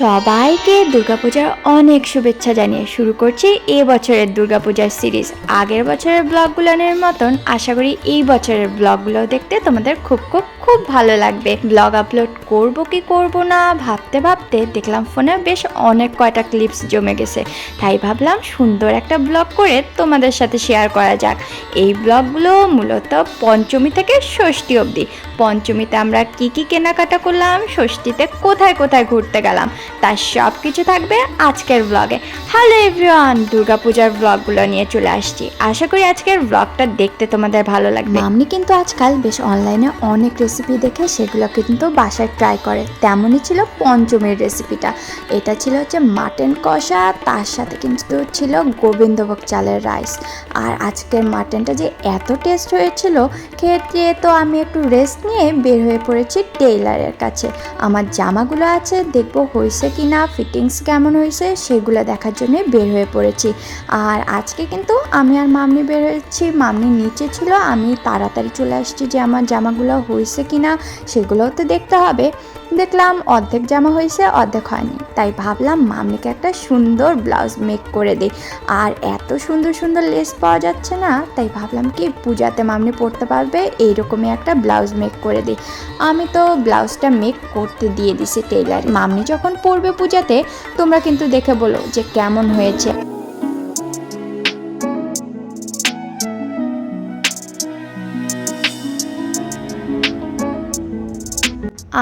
সবাইকে দুর্গাপূজার অনেক শুভেচ্ছা জানিয়ে শুরু করছি এই বছরের দুর্গাপূজার সিরিজ। আগের বছরের ব্লগগুলোর মতন আশা করি এই বছরের ব্লগগুলো দেখতে তোমাদের খুব খুব খুব ভালো লাগবে। ব্লগ আপলোড করব কি করব না, ভাবতে ভাবতে দেখলাম ফোনে বেশ অনেক কয়টা ক্লিপস জমে গেছে। তাই ভাবলাম সুন্দর একটা ব্লগ করে তোমাদের সাথে শেয়ার করা যাক। এই ব্লগগুলো মূলত পঞ্চমী থেকে ষষ্ঠী অবধি। পঞ্চমীতে আমরা কি কি কেনাকাটা করলাম, ষষ্ঠীতে কোথায় কোথায় ঘুরতে গেলাম, তার সব কিছু থাকবে আজকের ব্লগে হ্যালো এভরিওয়ান দুর্গাপূজার ব্লগগুলো নিয়ে চলে আসছি। আশা করি আজকের ব্লগটা দেখতে তোমাদের ভালো লাগবে। মামনি কিন্তু আজকাল বেশ অনলাইনে অনেক রেসিপি দেখে সেগুলো কিন্তু বাসায় ট্রাই করে। তেমনই ছিল পঞ্চমীর রেসিপিটা এটা ছিল হচ্ছে মাটন কষা, তার সাথে কিন্তু ছিল গোবিন্দভোগ চালের রাইস আর আজকের মাটনটা যে এত টেস্ট হয়েছিল খেয়ে তো আমি একটু রেস্ট নিয়ে বের হয়ে পড়েছি টেইলারের কাছে। আমার জামাগুলো আছে, দেখব হয়েছে কি না ফিটিংস কেমন হয়েছে, সেগুলো দেখার জন্য বের হয়ে পড়েছি। আর আজকে কিন্তু আমি আর মামনি বের হয়েছি, মামনি নিচে ছিল, আমি তাড়াতাড়ি চলে আসছি যে আমার জামাগুলো হয়েছে কি না সেগুলোও তো দেখতে হবে। দেখলাম অর্ধেক জামা হয়েছে, অর্ধেক হয়নি। তাই ভাবলাম, মামনিকে একটা সুন্দর ব্লাউজ মেক করে দিই। আর এত সুন্দর সুন্দর লেস পাওয়া যাচ্ছে না, তাই ভাবলাম কি, পূজাতে মামনি পরতে পারবে, এইরকমই একটা ব্লাউজ মেক করে দিই। আমি তো ব্লাউজটা মেক করতে দিয়ে দিছি টেইলার মামনি যখন পরবে পূজাতে, তোমরা কিন্তু দেখে বলো যে কেমন হয়েছে।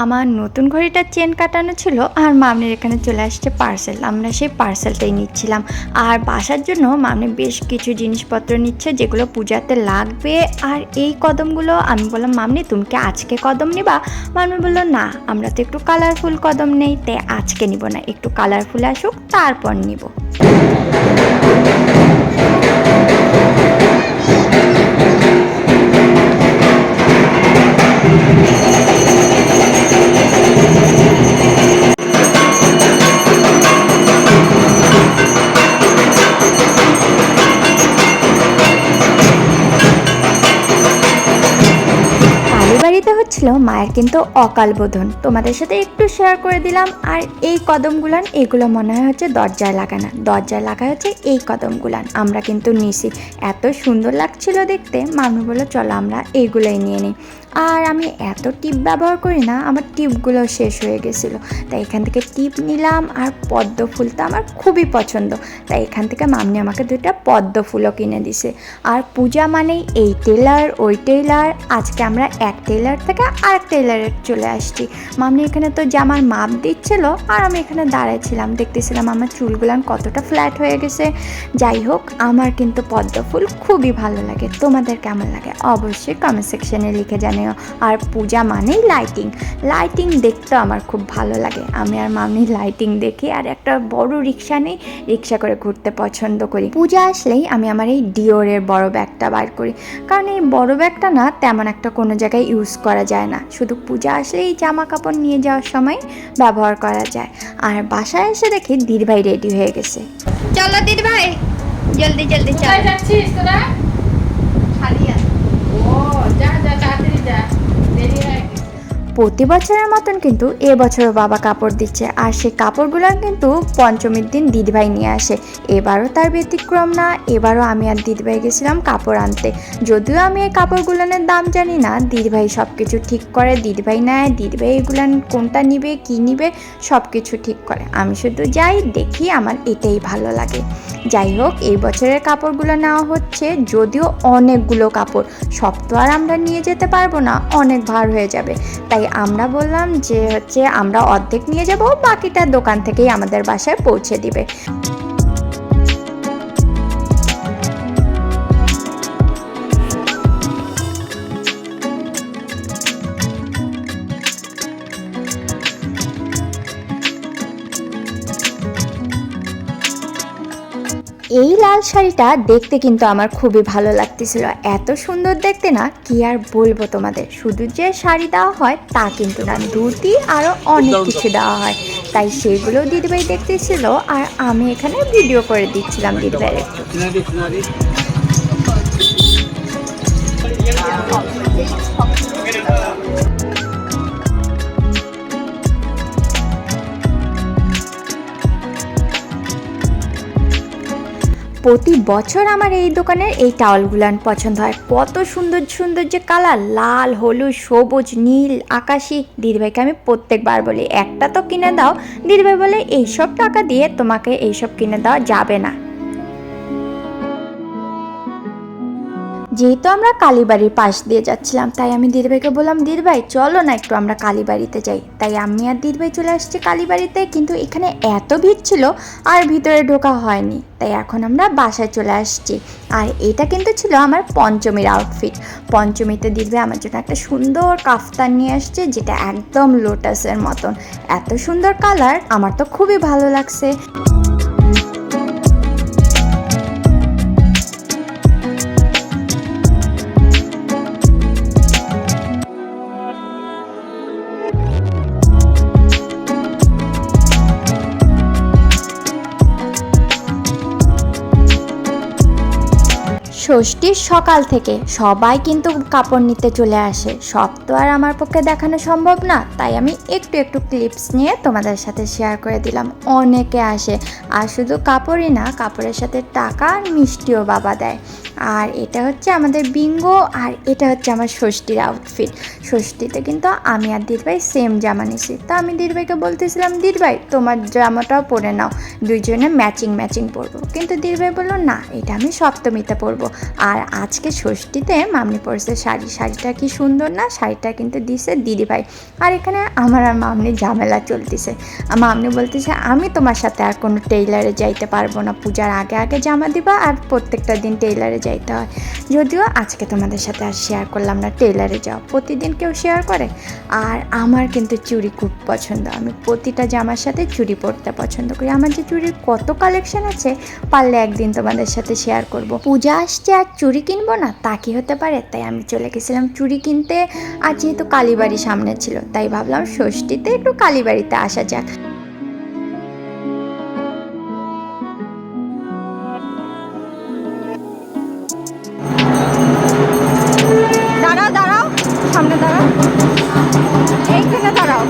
আমার নতুন ঘড়িটার চেন কাটানো ছিল আর মামনির এখানে চলে আসছে পার্সেল আমরা সেই পার্সেলটাই নিচ্ছিলাম। আর বাসার জন্য মামনি বেশ কিছু জিনিসপত্র নিচ্ছে যেগুলো পূজাতে লাগবে। আর এই কদমগুলো আমি বললাম, মামনি তুমি কি আজকে কদম নিবা? মামনি বলল, না, আমরা তো একটু কালারফুল কদম নেই, তাই আজকে নিব না। একটু কালারফুল আসুক, তারপর নিব। কালীবাড়িতে হচ্ছিল মায়ের কিন্তু অকাল বোধন। তোমাদের সাথে একটু শেয়ার করে দিলাম, আর এই কদমগুলান, এগুলো মনে হয় হচ্ছে দরজায় লাগানো। দরজায় লাগা হচ্ছে এই কদমগুলান। আমরা কিন্তু নিশি এত সুন্দর লাগছিল দেখতে। মামি বলল, চলো আমরা এইগুলোই নিয়ে নিই। আর আমি এত টিপ ব্যবহার করি না, আমার টিপগুলো শেষ হয়ে গেছিল। তাই এখান থেকে টিপ নিলাম আর পদ্ম ফুল তো আমার খুবই পছন্দ। তাই এখান থেকে মামনি আমাকে দুইটা পদ্ম ফুলও কিনে দিছে। আর পূজা মানেই এই টেলার, ওই টেলার। আজকে আমরা এক টেলার থেকে আরেক টেলারে চলে আসছি। মামনি এখানে তো জামার মাপ দিচ্ছিল আর আমি এখানে দাঁড়াইছিলাম। দেখতেছিলাম আমার চুলগুলান কতটা ফ্ল্যাট হয়ে গেছে। যাই হোক, আমার কিন্তু পদ্ম ফুল খুবই ভালো লাগে। তোমাদের কেমন লাগে? অবশ্যই কমেন্ট সেকশনে লিখে জানিও আর পূজা মানেই লাইটিং লাইটিং দেখতে আমার খুব ভালো লাগে। আমি আর মামি লাইটিং দেখি। আর একটা বড় রিক্সা নেই রিক্সা করে ঘুরতে পছন্দ করি। পূজা আসলেই আমি আমার এই ডিওরের বড় ব্যাগটা বার করি। কারণ এই বড় ব্যাগটা না তেমন একটা কোনো জায়গায় ইউজ করা যায় না। শুধু পূজা আসলেই জামা কাপড় নিয়ে যাওয়ার সময় ব্যবহার করা যায়। আর বাসায় এসে দেখি দিদিভাই রেডি হয়ে গেছে। চলো দিদিভাই জলদি জলদি কোথায় যাচ্ছিস তোরা খালিয়া ও যা যা তাড়াতাড়ি যা দেরি হয়ে গেছে প্রতি বছরের মতন কিন্তু এবছরও বাবা কাপড় দিচ্ছে। আর সেই কাপড়গুলো কিন্তু পঞ্চমীর দিন দিদিভাই নিয়ে আসে। এবারও তার ব্যতিক্রম না, এবারও আমি আর দিদিভাই গেছিলাম কাপড় আনতে। যদিও আমি এই কাপড়গুলোনের দাম জানি না, দিদিভাই সব কিছু ঠিক করে, দিদিভাই নেয়, দিদিভাই এগুলান কোনটা নিবে, কি নিবে সব কিছু ঠিক করে। আমি শুধু যাই, দেখি আমার এটাই ভালো লাগে। যাই হোক, এই বছরের কাপড়গুলো নেওয়া হচ্ছে, যদিও অনেকগুলো কাপড়, সব তো আর আমরা নিয়ে যেতে পারব না, অনেক ভার হয়ে যাবে। তাই আমরা বললাম যে হচ্ছে আমরা অর্ধেক নিয়ে যাব, বাকিটা দোকান থেকেই আমাদের বাসায় পৌঁছে দিবে। এই লাল শাড়িটা দেখতে কিন্তু আমার খুবই ভালো লাগতেছিল। এত সুন্দর দেখতে না কি আর বলব তোমাদের? শুধু যে শাড়ি দেওয়া হয় তা কিন্তু না। ধুতি আরও অনেক কিছু দেওয়া হয়। তাই সেগুলো দিদিভাই দেখতেছিল আর আমি এখানে ভিডিও করে দিচ্ছিলাম দিদিভাইয়ের একটু। প্রতি বছর আমার এই দোকানের এই টাওয়ালগুলান পছন্দ হয়। কত সুন্দর সুন্দর যে কালার, লাল, হলুদ, সবুজ, নীল, আকাশি। দিদিভাইকে আমি প্রত্যেকবার বলি, একটা তো কিনে দাও। দিদিভাই বলে, এইসব টাকা দিয়ে তোমাকে এইসব কিনে দেওয়া যাবে না। যেহেতু আমরা কালীবাড়ির পাশ দিয়ে যাচ্ছিলাম, তাই আমি দিদিভাইকে বললাম, দিদিভাই, চলো না একটু, আমরা কালীবাড়িতে যাই। তাই আমি আর দিদিভাই চলে আসছি কালীবাড়িতে, কিন্তু এখানে এত ভিড় ছিল আর ভিতরে ঢোকা হয়নি। তাই এখন আমরা বাসায় চলে আসছি। আর এটা কিন্তু ছিল আমার পঞ্চমীর আউটফিট পঞ্চমীতে দিদিভাই আমার জন্য একটা সুন্দর কাফতান নিয়ে আসছে, যেটা একদম লোটাসের মতন। এত সুন্দর কালার আমার তো খুবই ভালো লাগছে। ষষ্ঠীর সকাল থেকে। সবাই কিন্তু কাপড় নিতে চলে আসে। সব তো আর আমার পক্ষে দেখানো সম্ভব না। তাই আমি একটু একটু ক্লিপস নিয়ে তোমাদের সাথে শেয়ার করে দিলাম। অনেকে আসে। আর শুধু কাপড়ই না, কাপড়ের সাথে টাকা আর মিষ্টিও বাবা দেয়। আর এটা হচ্ছে আমাদের বিঙ্গো আর এটা হচ্ছে আমার ষষ্ঠীর আউটফিট ষষ্ঠীতে কিন্তু আমি আর দিদিভাই সেম জামা নিছি। তা আমি দিদিভাইকে বলতেছিলাম দিদিভাই তোমার জামাটাও পরে নাও, দুইজনে ম্যাচিং ম্যাচিং পরবো। কিন্তু দিদিভাই বলল, না, এটা আমি সপ্তমীতে পরবো। আর আজকে ষষ্ঠীতে মামনি পরছে শাড়ি। শাড়িটা কি সুন্দর না? শাড়িটা কিন্তু দিছে দিদিভাই। আর এখানে আমার আর মামনি ঝামেলা চলতেছে। মামনি বলতেছে, আমি তোমার সাথে আর কোনো টেইলারে যাইতে পারব না। পূজার আগে আগে জামা দিবা আর প্রত্যেকটা দিন টেইলারে যাইতে হয়। যদিও আজকে তোমাদের সাথে আর শেয়ার করলাম না টেলারে যাও। প্রতিদিন কেউ শেয়ার করে? আর আমার কিন্তু চুড়ি খুব পছন্দ। আমি প্রতিটা জামার সাথে চুড়ি পরতে পছন্দ করি। আমার যে চুড়ির কত কালেকশন আছে, পারলে একদিন তোমাদের সাথে শেয়ার করব। পূজা আসছে আর চুড়ি কিনবো না, তা কি হতে পারে? তাই আমি চলে গেছিলাম চুড়ি কিনতে। আর যেহেতু কালীবাড়ি সামনে ছিল, তাই ভাবলাম ষষ্ঠীতে একটু কালীবাড়িতে আসা যাক। সামনে দাঁড়াও। এইখানে দাঁড়াও।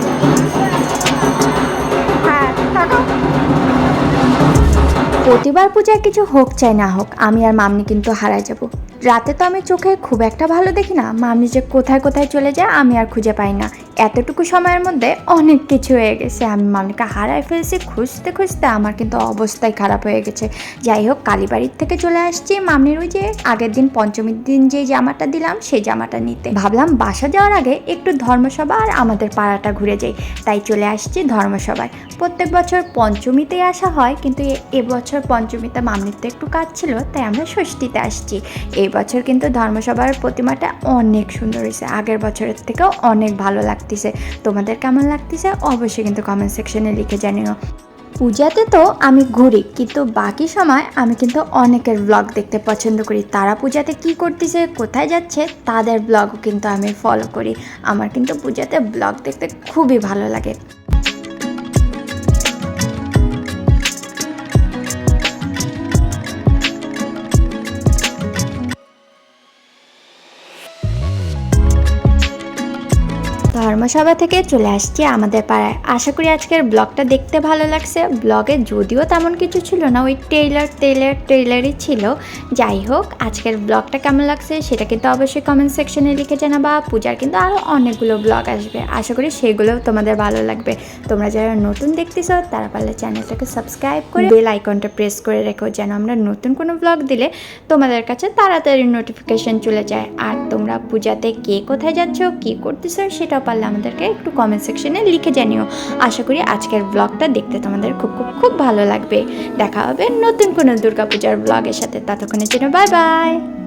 হ্যাঁ প্রতিবার পূজায় কিছু হোক, চাই না হোক, আমি আর মামনি কিন্তু হারাই যাব। রাতে তো আমি চোখে খুব একটা ভালো দেখি না, মামনি যে কোথায় কোথায় চলে যায়, আমি আর খুঁজে পাই না। এতটুকু সময়ের মধ্যে অনেক কিছু হয়ে গেছে। আমি মামনিকে হারাই ফেলছি, খুঁজতে খুঁজতে আমার কিন্তু অবস্থাই খারাপ হয়ে গেছে। যাই হোক, কালীবাড়ির থেকে চলে আসছি মামনির ওই যে আগের দিন পঞ্চমীর দিন যে জামাটা দিলাম, সেই জামাটা নিতে। ভাবলাম বাসা যাওয়ার আগে একটু ধর্মসভা আর আমাদের পাড়াটা ঘুরে যাই। তাই চলে আসছি ধর্মসভায়। প্রত্যেক বছর পঞ্চমীতেই আসা হয়, কিন্তু এবছর পঞ্চমীতে মামনির তো একটু কাজ ছিল, তাই আমরা ষষ্ঠীতে আসছি। এই বছর কিন্তু ধর্মসভার প্রতিমাটা অনেক সুন্দর হয়েছে। আগের বছরের থেকেও অনেক ভালো লাগতেছে। তোমাদের কেমন লাগতেছে? অবশ্যই কিন্তু কমেন্ট সেকশনে লিখে জানিও। পূজাতে তো আমি ঘুরি, কিন্তু বাকি সময় আমি কিন্তু অনেকের ব্লগ দেখতে পছন্দ করি। তারা পূজাতে কি করতেছে, কোথায় যাচ্ছে, তাদের ব্লগও কিন্তু আমি ফলো করি। আমার কিন্তু পূজাতে ব্লগ দেখতে খুবই ভালো লাগে। ধর্মসভা থেকে চলে আসছি আমাদের পাড়ায়। আশা করি আজকের ব্লগটা দেখতে ভালো লাগছে। ব্লগে যদিও তেমন কিছু ছিল না ওই টেইলার টেইলার টেইলারই ছিল। যাই হোক আজকের ব্লগটা কেমন লাগছে সেটা কিন্তু অবশ্যই কমেন্ট সেকশনে লিখে জানাবা। পূজার কিন্তু আরও অনেকগুলো ব্লগ আসবে। আশা করি সেগুলোও তোমাদের ভালো লাগবে। তোমরা যারা নতুন দেখতেছো তারা পারলে চ্যানেলটাকে সাবস্ক্রাইব করে বেল আইকনটা প্রেস করে রেখো যেন আমরা নতুন কোনো ব্লগ দিলে তোমাদের কাছে তাড়াতাড়ি নোটিফিকেশন চলে যায়। আর তোমরা পূজাতে কে কোথায় যাচ্ছ কী করতেছো সেটাও পারলে আমাদেরকে একটু কমেন্ট সেকশনে লিখে জানিও। আশা করি আজকের ব্লগটা দেখতে তোমাদের খুব খুব খুব ভালো লাগবে। দেখা হবে নতুন কোনো দুর্গাপূজার ব্লগের সাথে। ততক্ষণের জন্য বাই বাই